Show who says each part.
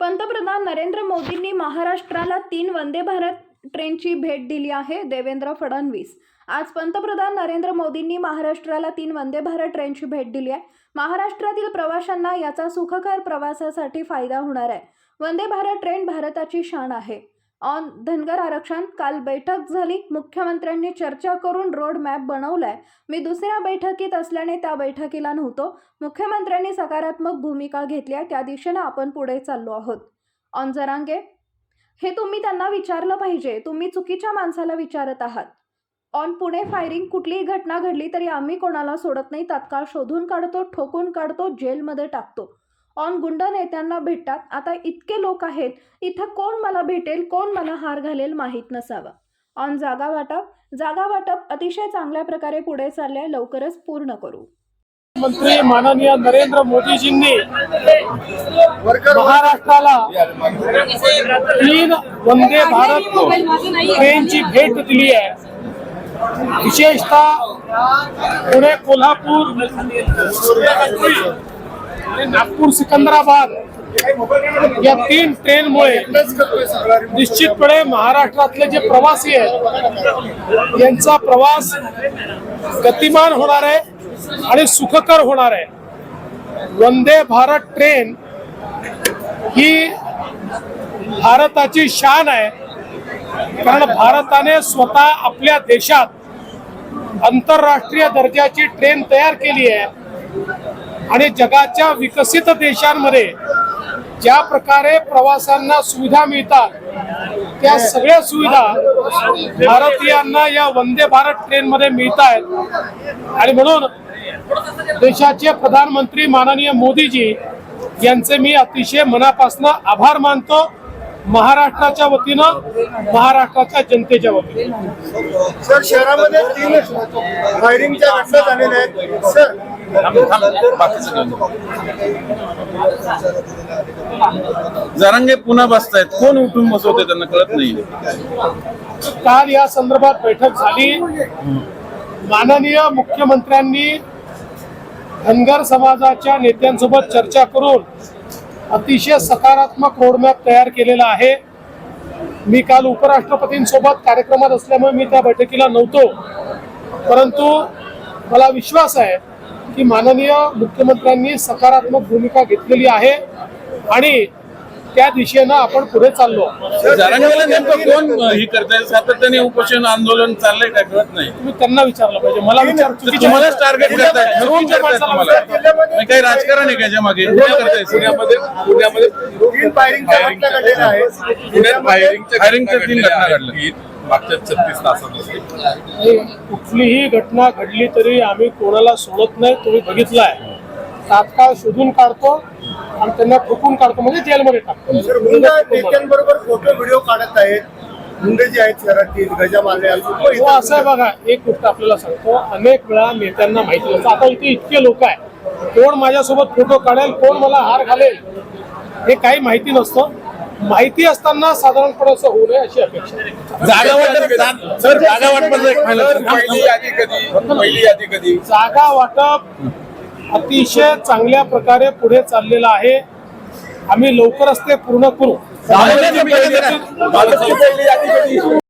Speaker 1: पंतप्रधान नरेंद्र मोदींनी महाराष्ट्राला तीन वंदे भारत ट्रेनची भेट दिली आहे देवेंद्र फडणवीस. आज पंतप्रधान नरेंद्र मोदींनी महाराष्ट्राला तीन वंदे भारत ट्रेनची भेट दिली आहे. महाराष्ट्रातील प्रवाशांना याचा सुखकर प्रवासासाठी फायदा होणार आहे. वंदे भारत ट्रेन भारताची शान आहे. ऑन धनगर आरक्षण काल बैठक झाली. मुख्यमंत्र्यांनी चर्चा करून रोड मॅप बनवलाय. मी दुसऱ्या बैठकीत असल्याने त्या बैठकीला नव्हतो. मुख्यमंत्र्यांनी सकारात्मक भूमिका घेतल्या. त्या दिशेनं आपण पुढे चाललो आहोत. ऑन जरांगे हे तुम्ही त्यांना विचारलं पाहिजे. तुम्ही चुकीच्या माणसाला विचारत आहात. ऑन पुणे फायरिंग कुठलीही घटना घडली तरी आम्ही कोणाला सोडत नाही. तात्काळ शोधून काढतो ठोकून काढतो जेलमध्ये टाकतो. ऑन गुंड नेत्यांना भेटतात. आता इतके लोक आहेत. इथं कोण मला भेटेल? कोण मला हार घालेल? माहीत नसावं. ऑन जागा वाटप. जागा वाटप अतिशय चांगल्या प्रकारे पुढे चालले लवकरच पूर्ण करू.
Speaker 2: मंत्री माननीय नरेंद्र मोदीजींनी महाराष्ट्राला तीन वंदे भारत ट्रेनची भेट दिली आहे. विशेषतः पुणे कोल्हापूर नागपूर सिकंदराबाद या तीन ट्रेनमुळे निश्चितपणे महाराष्ट्रातले जे प्रवासी आहेत यांचा प्रवास गतिमान होणार आहे आणि सुखकर होणार आहे. वंदे भारत ट्रेन ही भारताची शान आहे. कारण भारताने स्वतः आपल्या देशात आंतरराष्ट्रीय दर्जाची ट्रेन तयार केली आहे. आणि जगाच्या विकसित देशांमध्ये ज्या प्रकारे प्रवाशांना सुविधा मिळतात त्या सगळ्या सुविधा भारतीयांना या वंदे भारत ट्रेन मध्ये मिळत आहेत. आणि म्हणून देशाचे प्रधानमंत्री माननीय मोदीजी यांचे मी अतिशय मनापासून आभार मानतो. महाराष्ट्राच्या वतीनं महाराष्ट्राच्या जनतेच्या वतीनं.
Speaker 3: सर शहरामध्ये तीन फायरिंगच्या घटना झालेल्या आहेत. सर
Speaker 4: जरांगे पुन्हा बसतायत. कोण उठून बसवते त्यांना कळत नाही
Speaker 2: काल या संदर्भात बैठक झाली. माननीय मुख्यमंत्र्यांनी धनगर समाजाच्या नेत्यांसोबत चर्चा करून अतिशय सकारात्मक रोडमॅप तयार केलेला आहे. मी काल उपराष्ट्रपतींसोबत कार्यक्रमात असल्यामुळे मी त्या बैठकीला नव्हतो. परंतु मला विश्वास आहे की माननीय मुख्यमंत्र्यांनी सकारात्मक भूमिका घेतलेली आहे आणि त्या दिशेनं आपण पुढे चाललो.
Speaker 4: कोण ही करताय? सातत्याने उपोषण आंदोलन चाललंय काय कळत नाही.
Speaker 2: तुम्ही त्यांना विचारलं पाहिजे. मला विचार
Speaker 4: तुम्हालाच टार्गेट करतायत ठरवून तुम्हाला. काही राजकारण आहे का याच्या मागे? करताय? पुण्यामध्ये पुण्यामध्ये
Speaker 3: तीन फायरिंगच्या घटना घडलेल्या आहेत.
Speaker 5: फायरिंगच्या
Speaker 4: तीन घटना. घडल्या.
Speaker 5: मागच्या छत्तीस तासामध्ये.
Speaker 2: कुठलीही घटना घडली तरी आम्ही कोणाला सोडत नाही तुम्ही बघितलाय. तात्काळ शोधून काढतो आणि त्यांना ठोकून काढतो म्हणजे जेलमध्ये टाकतो.
Speaker 3: फोटो व्हिडिओ काढत आहेत. गुंडे जे आहेत शहरातील
Speaker 2: हो असं आहे बघा एक गोष्ट आपल्याला सांगतो. अनेक वेळा नेत्यांना माहिती नसतं. आता इथे इतके लोक आहे कोण माझ्यासोबत फोटो काढेल कोण मला हार घालेल हे काही माहिती नसतं. माहिती असताना साधारणपणे असं होऊ नये अशी अपेक्षा आहे.
Speaker 4: जागा वाटप सर जागा वाटपाचं एक फायनल
Speaker 5: पहिली यादी कधी? पहिली यादी कधी?
Speaker 2: जागा वाटप अतिशय चांगल्या प्रकारे पुढे चाललेलं आहे. आम्ही लवकरच ते पूर्ण करू.
Speaker 4: पहिली यादी कधी?